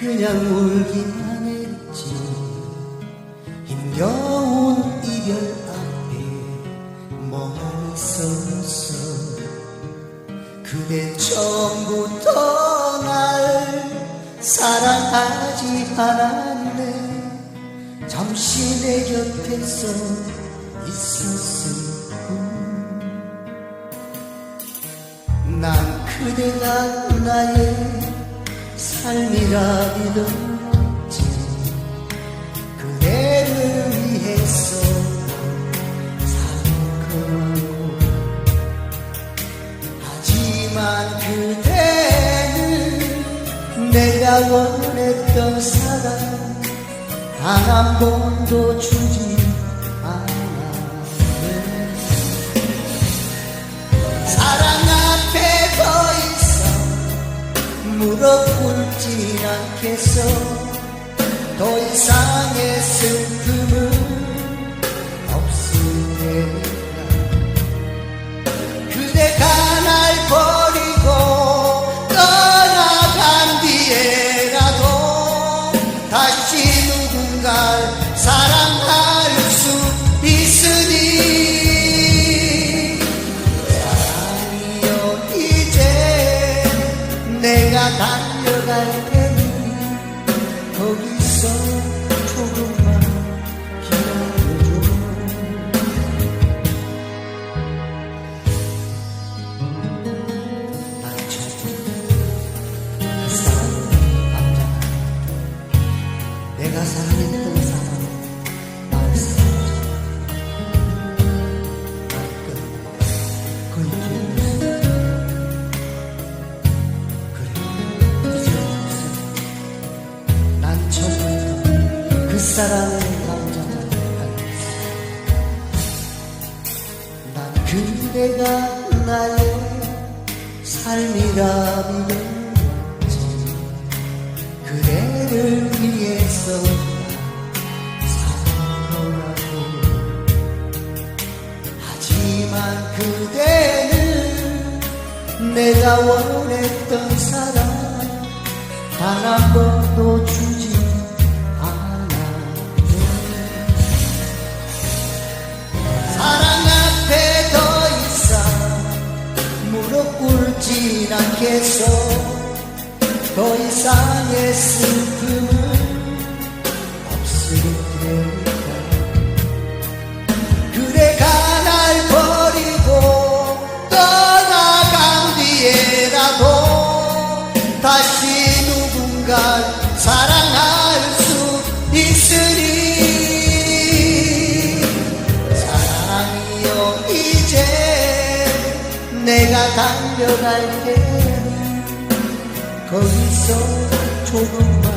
그냥 울기만 했지. 힘겨운 이별 앞에 멍하니 서서 그대 처음부터 날 사랑하지 않았네. 잠시 내 곁에서 있었을 난 그대가 나의 삶이라 믿었지. 그대를 위해서 살고 하지만 그대는 내가 원했던 사랑 단 한 번도 주지 않았네. 사랑 앞에 더 이상 무릎 않겠어 더 이상의 슬픔은 없을 거기서 조금만 기다려줘. 그 사랑의 남자가 내가 사랑했 사랑의 남자가 알았어 난 그대가 나의 삶이라 믿었지. 그대를 위해서 살아가고. 하지만 그대는 내가 원했던 사랑 단 한 번도 주지 꿇진 않겠어? 더 이상의 슬픔은 없을 내가 달려갈 테니 거기서 조금만